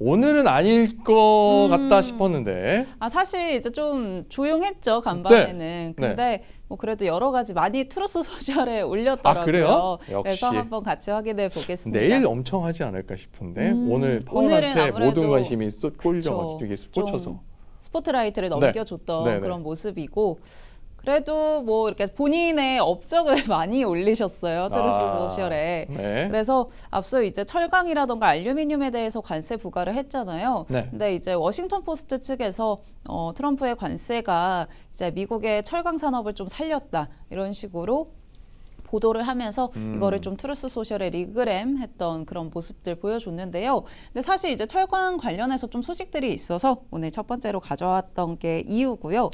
오늘은 아닐 것 음. 같다 싶었는데 아 사실 이제 좀 조용했죠 간밤에는. 네. 근데 뭐 그래도 여러 가지 많이 트루스 소셜에 올렸더라고요. 아, 그래요? 역시. 그래서 한번 같이 확인해 보겠습니다. 내일 엄청 하지 않을까 싶은데 음, 오늘 아무래도 모든 관심이 쏟- 꽂혀가지고 그쵸. 이게 좀 꽂혀서 스포트라이트를 네. 넘겨줬던 네, 네. 그런 모습이고 그래도 뭐 이렇게 본인의 업적을 많이 올리셨어요 트루스 아, 소셜에. 네. 그래서 앞서 이제 철강이라던가 알루미늄에 대해서 관세 부과를 했잖아요. 네. 근데 이제 워싱턴 포스트 측에서 어, 트럼프의 관세가 이제 미국의 철강 산업을 좀 살렸다 이런 식으로 보도를 하면서 음. 이거를 좀 트루스 소셜에 리그램 했던 그런 모습들 보여줬는데요. 근데 사실 이제 철강 관련해서 좀 소식들이 있어서 오늘 첫 번째로 가져왔던 게 이유고요.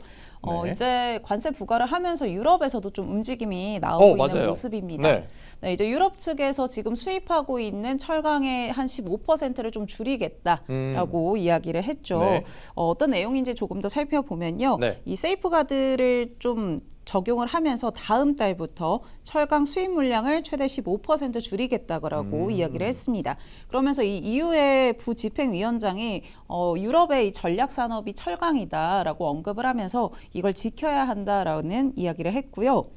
어, 네. 이제 관세 부과를 하면서 유럽에서도 좀 움직임이 나오고 어, 있는 맞아요. 모습입니다. 네. 네, 이제 유럽 측에서 지금 수입하고 있는 철강의 한 15%를 좀 줄이겠다라고 이야기를 했죠. 음. 네. 어, 어떤 내용인지 조금 더 살펴보면요. 네. 이 세이프가드를 좀 적용을 하면서 다음 달부터 철강 수입 물량을 최대 15% 줄이겠다고 음. 이야기를 했습니다. 그러면서 이 EU의 부집행위원장이 어, 유럽의 이 전략 산업이 철강이다라고 언급을 하면서 이걸 지켜야 한다라는 이야기를 했고요.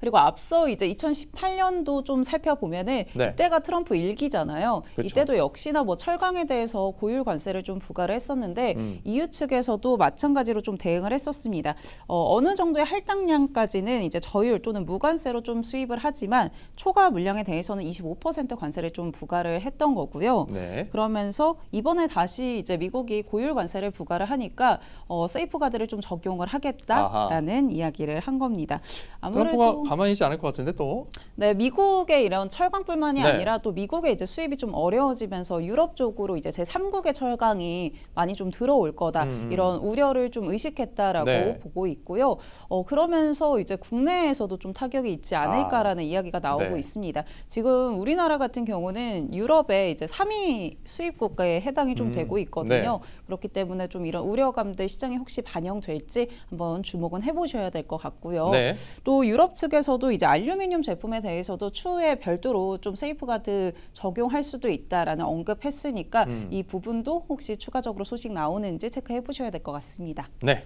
그리고 앞서 이제 2018년도 좀 살펴보면은 네. 이때가 트럼프 일기잖아요. 그쵸. 이때도 역시나 뭐 철강에 대해서 고율 관세를 좀 부과를 했었는데 음. EU 측에서도 마찬가지로 좀 대응을 했었습니다. 어, 어느 정도의 할당량까지는 이제 저율 또는 무관세로 좀 수입을 하지만 초과 물량에 대해서는 25% 관세를 좀 부과를 했던 거고요. 네. 그러면서 이번에 다시 이제 미국이 고율 관세를 부과를 하니까 어, 세이프가드를 좀 적용을 하겠다라는 이야기를 한 겁니다. 아무래도 가만히 있지 않을 것 같은데 또 네, 미국의 이런 철강뿐만이 네. 아니라 또 미국의 이제 수입이 좀 어려워지면서 유럽 쪽으로 이제 제 3국의 철강이 많이 좀 들어올 거다. 음, 음. 이런 우려를 좀 의식했다라고 네. 보고 있고요. 어, 그러면서 이제 국내에서도 좀 타격이 있지 않을까라는 이야기가 나오고 네. 있습니다. 지금 우리나라 같은 경우는 유럽의 이제 3위 수입 국가에 해당이 좀 음, 되고 있거든요. 그렇기 때문에 좀 이런 우려감들 시장에 혹시 반영될지 한번 주목은 해보셔야 될 것 같고요. 네. 또 유럽 측에 서도 이제 알루미늄 제품에 대해서도 추후에 별도로 좀 세이프가드 적용할 수도 있다라는 언급했으니까 음. 이 부분도 혹시 추가적으로 소식 나오는지 체크해 보셔야 될 것 같습니다. 네.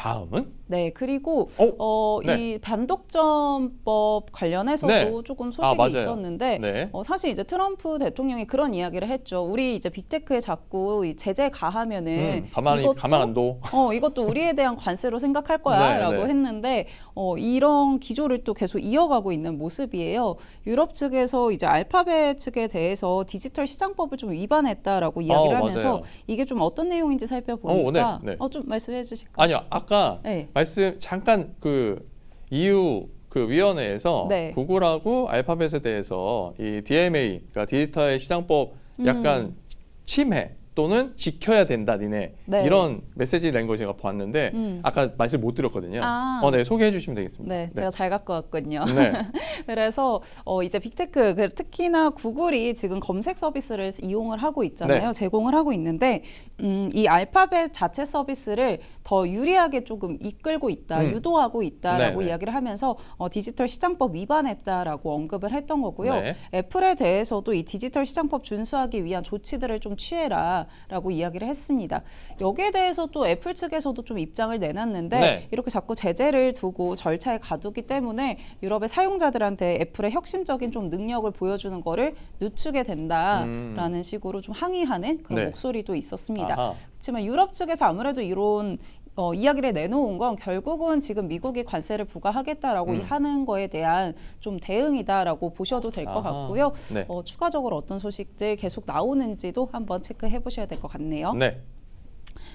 다음은 네, 그리고 어? 어, 네. 이 반독점법 관련해서도 네. 조금 아, 소식이 맞아요. 있었는데 네. 어, 사실 이제 트럼프 대통령이 그런 이야기를 했죠. 우리 이제 빅테크에 자꾸 이 제재 가하면은 음, 가만히 이것도 가만 안 둬. 어, 이것도 우리에 대한 관세로 생각할 네, 거야라고 네. 했는데 어, 이런 기조를 또 계속 이어가고 있는 모습이에요. 유럽 측에서 이제 알파벳 측에 대해서 디지털 시장법을 좀 위반했다라고 이야기를 어, 하면서 맞아요. 이게 좀 어떤 내용인지 살펴보니까 어, 네, 네. 어, 좀 말씀해 주실까요? 아니요. 아까 네. 말씀 잠깐 그 EU 그 위원회에서 네. 구글하고 알파벳에 대해서 이 DMA 그러니까 디지털 시장법 약간 음. 침해 또는 지켜야 된다 니네 네. 이런 메시지를 낸거 제가 봤는데 음. 아까 말씀 못 드렸거든요. 아. 어, 네 소개해 주시면 되겠습니다. 네, 제가 잘 갖고 왔군요. 네. 그래서 어, 이제 빅테크 그 특히나 구글이 지금 검색 서비스를 이용을 하고 있잖아요. 네. 제공을 하고 있는데 음, 이 알파벳 자체 서비스를 더 유리하게 조금 이끌고 있다, 음. 유도하고 있다라고 네, 네. 이야기를 하면서 어, 디지털 시장법 위반했다라고 언급을 했던 거고요. 네. 애플에 대해서도 이 디지털 시장법 준수하기 위한 조치들을 좀 취해라 라고 이야기를 했습니다. 여기에 대해서 또 애플 측에서도 좀 입장을 내놨는데 네. 이렇게 자꾸 제재를 두고 절차에 가두기 때문에 유럽의 사용자들한테 애플의 혁신적인 좀 능력을 보여주는 거를 늦추게 된다라는 식으로 좀 항의하는 그런 음. 네. 목소리도 있었습니다. 아하. 그렇지만 유럽 측에서 아무래도 이런 어, 이야기를 내놓은 건 결국은 지금 미국이 관세를 부과하겠다라고 음. 하는 거에 대한 좀 대응이다라고 보셔도 될 것. 같고요. 네. 어, 추가적으로 어떤 소식들 계속 나오는지도 한번 체크해 보셔야 될 것 같네요. 네.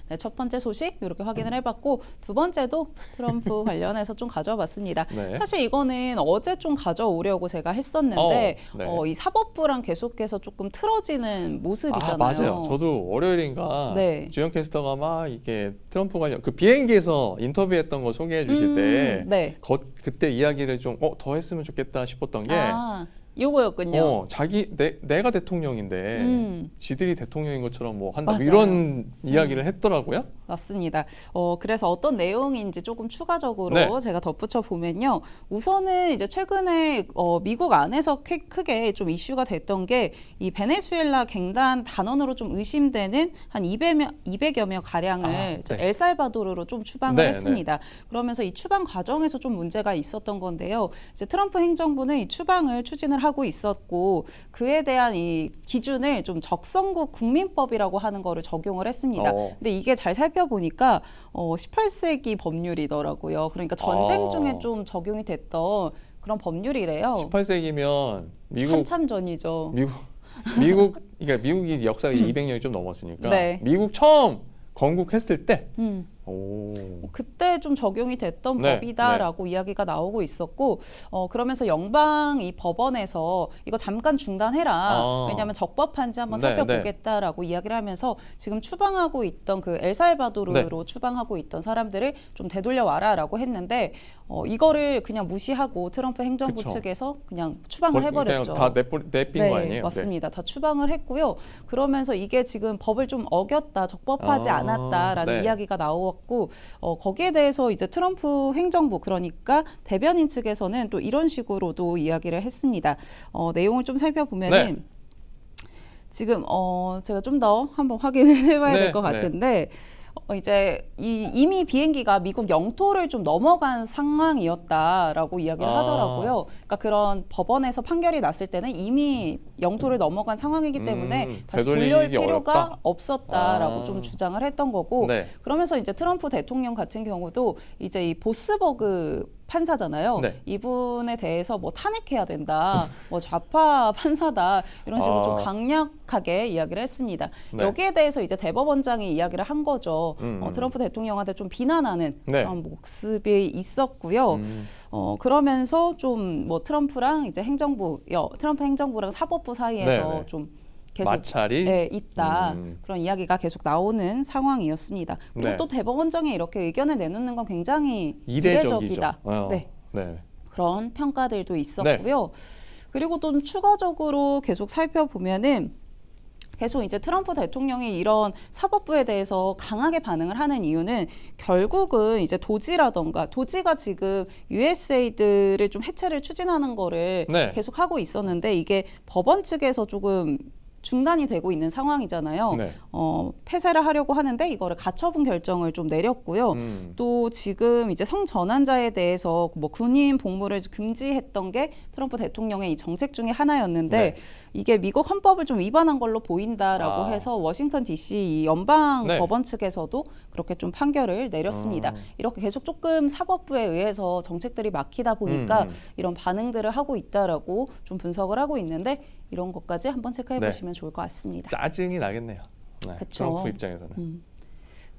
네, 첫 번째 소식 이렇게 확인을 해봤고 두 번째도 트럼프 관련해서 좀 가져와봤습니다. 네. 사실 이거는 어제 좀 가져오려고 제가 했었는데 어, 네. 어, 이 사법부랑 계속해서 조금 틀어지는 모습이잖아요. 아 맞아요. 저도 월요일인가 네. 주영 캐스터가 막 이게 트럼프 관련 그 비행기에서 인터뷰했던 거 소개해 주실 음, 때 네. 거, 그때 이야기를 좀 어 더 했으면 좋겠다 싶었던 게 아, 요거였군요. 어, 자기 내, 내가 대통령인데 음. 지들이 대통령인 것처럼 뭐 한다 맞아요. 음. 이런 이야기를 했더라고요. 맞습니다. 어, 그래서 어떤 내용인지 조금 추가적으로 네. 제가 덧붙여 보면요. 우선은 이제 최근에 어, 미국 안에서 크, 크게 좀 이슈가 됐던 게 이 베네수엘라 갱단 단원으로 좀 의심되는 한 200여, 200여 명 가량을 아, 네. 엘살바도르로 좀 추방을 네, 했습니다. 그러면서 이 추방 과정에서 좀 문제가 있었던 건데요. 이제 트럼프 행정부는 이 추방을 추진을 하고 있었고 그에 대한 이 기준을 좀 적성국 국민법이라고 하는 거를 적용을 했습니다. 어. 근데 이게 잘 살펴 보니까 어, 18세기 법률이더라고요. 그러니까 전쟁 아. 중에 좀 적용이 됐던 그런 법률이래요. 18세기면 미국 한참 전이죠. 미국 미국 그러니까 미국이 역사가 200년이 좀 넘었으니까 네. 미국 처음 건국했을 때 음. 오. 그때 좀 적용이 됐던 네, 법이다라고 이야기가 나오고 있었고 어 그러면서 영방 이 법원에서 이거 잠깐 중단해라 아. 왜냐하면 적법한지 한번 네, 살펴보겠다라고 이야기를 하면서 지금 추방하고 있던 그 엘살바도르로 네. 추방하고 있던 사람들을 좀 되돌려 와라라고 했는데 어 이거를 그냥 무시하고 트럼프 행정부 그쵸. 측에서 그냥 추방을 그냥 해버렸죠. 다 내뿌, 내빈 네, 거 아니에요? 맞습니다. 다 추방을 했고요. 그러면서 이게 지금 법을 좀 어겼다, 적법하지 아, 않았다라는 네. 이야기가 나왔고 어, 거기에 대해서 이제 트럼프 행정부 그러니까 대변인 측에서는 또 이런 식으로도 이야기를 했습니다. 어, 내용을 좀 살펴보면은. 네. 지금 어 제가 좀 더 한번 확인을 해봐야 네, 될것 네. 같은데 어, 이제 이 이미 비행기가 미국 영토를 좀 넘어간 상황이었다라고 이야기를 아. 하더라고요. 그러니까 그런 법원에서 판결이 났을 때는 이미 영토를 넘어간 상황이기 때문에 음, 다시 되돌리기 필요가 어렵다? 없었다라고 아. 좀 주장을 했던 거고 네. 그러면서 이제 트럼프 대통령 같은 경우도 이제 이 보스버그 판사잖아요. 네. 이분에 대해서 뭐 탄핵해야 된다, 뭐 좌파 판사다 이런 식으로 아. 좀 강력하게 이야기를 했습니다. 네. 여기에 대해서 이제 대법원장이 이야기를 한 거죠. 음, 어, 음. 트럼프 대통령한테 좀 비난하는 네. 그런 모습이 있었고요. 음. 어, 그러면서 좀 뭐 트럼프랑 이제 행정부, 여, 트럼프 행정부랑 사법부 사이에서 네, 네. 좀 계속 마찰이 예, 있다 음. 그런 이야기가 계속 나오는 상황이었습니다. 그리고 네. 또 대법원장이 이렇게 의견을 내놓는 건 굉장히 이례적이죠. 이례적이다. 어, 네. 네. 그런 평가들도 있었고요. 그리고 또 추가적으로 계속 살펴보면은 계속 이제 트럼프 대통령이 이런 사법부에 대해서 강하게 반응을 하는 이유는 결국은 이제 도지라던가 도지가 지금 USA들을 좀 해체를 추진하는 거를 네. 계속 하고 있었는데 이게 법원 측에서 조금 중단이 되고 있는 상황이잖아요. 네. 어, 폐쇄를 하려고 하는데 이거를 가처분 결정을 좀 내렸고요. 음. 또 지금 이제 성전환자에 대해서 뭐 군인 복무를 금지했던 게 트럼프 대통령의 이 정책 중에 하나였는데 네. 이게 미국 헌법을 좀 위반한 걸로 보인다라고 아. 해서 워싱턴 DC 이 연방 네. 법원 측에서도 그렇게 좀 판결을 내렸습니다. 음. 이렇게 계속 조금 사법부에 의해서 정책들이 막히다 보니까 음, 음. 이런 반응들을 하고 있다라고 좀 분석을 하고 있는데 이런 것까지 한번 체크해 네. 보시면 좋을 것 같습니다. 짜증이 나겠네요. 네. 그쵸. 트럼프 입장에서는. 음.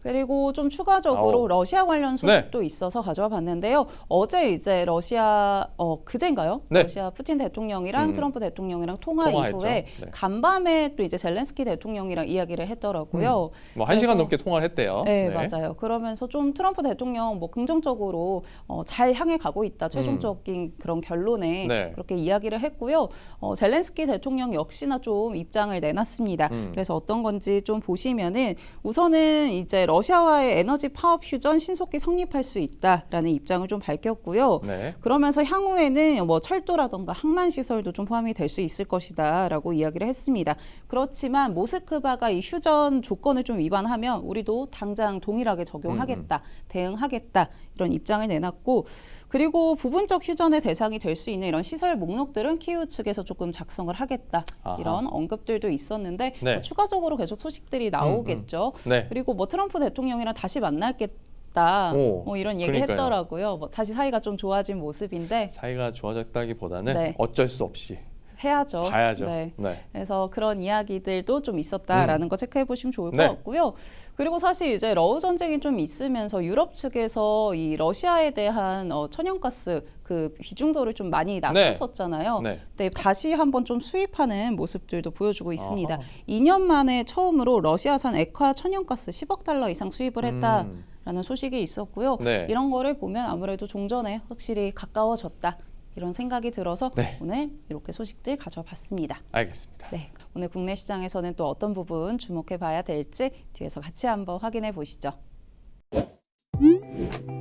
그리고 좀 추가적으로 아우. 러시아 관련 소식도 있어서 가져와 봤는데요. 어제 이제 러시아 어 그제인가요? 네. 러시아 푸틴 대통령이랑 음. 트럼프 대통령이랑 통화 통화했죠. 이후에 네. 간밤에 또 이제 젤렌스키 대통령이랑 이야기를 했더라고요. 뭐한 시간 넘게 통화를 했대요. 네, 맞아요. 그러면서 좀 트럼프 대통령 뭐 긍정적으로 어, 잘 향해 가고 있다. 최종적인 그런 결론에 음. 네. 그렇게 이야기를 했고요. 어, 젤렌스키 대통령 역시나 좀 입장을 내놨습니다. 음. 그래서 어떤 건지 좀 보시면은 우선은 이제 러 시아와의 에너지 파업 휴전 신속히 성립할 수 있다라는 입장을 좀 밝혔고요. 네. 그러면서 향후에는 뭐 철도라던가 항만 시설도 좀 포함이 될 수 있을 것이다라고 이야기를 했습니다. 그렇지만 모스크바가 이 휴전 조건을 좀 위반하면 우리도 당장 동일하게 적용하겠다, 대응하겠다 이런 입장을 내놨고 그리고 부분적 휴전의 대상이 될 수 있는 이런 시설 목록들은 키우 측에서 조금 작성을 하겠다 아하. 이런 언급들도 있었는데 네. 뭐 추가적으로 계속 소식들이 나오겠죠. 네. 그리고 뭐 트럼프 대통령이랑 다시 만날겠다. 오, 뭐 이런 얘기 그러니까요. 했더라고요. 뭐 다시 사이가 좀 좋아진 모습인데 사이가 좋아졌다기보다는 네. 어쩔 수 없이 해야죠. 가야죠. 네. 네. 그래서 그런 이야기들도 좀 있었다라는 거 체크해 보시면 좋을 것 네. 같고요. 그리고 사실 이제 러우 전쟁이 좀 있으면서 유럽 측에서 이 러시아에 대한 어, 천연가스 그 비중도를 좀 많이 낮췄었잖아요. 네. 네, 다시 한번 좀 수입하는 모습들도 보여주고 있습니다. 아하. 2년 만에 처음으로 러시아산 액화 천연가스 10억 달러 이상 수입을 했다. 음. 라는 소식이 있었고요. 네. 이런 거를 보면 아무래도 종전에 확실히 가까워졌다. 이런 생각이 들어서 네. 오늘 이렇게 소식들 가져봤습니다. 알겠습니다. 네, 오늘 국내 시장에서는 또 어떤 부분 주목해 봐야 될지 뒤에서 같이 한번 확인해 보시죠. 음?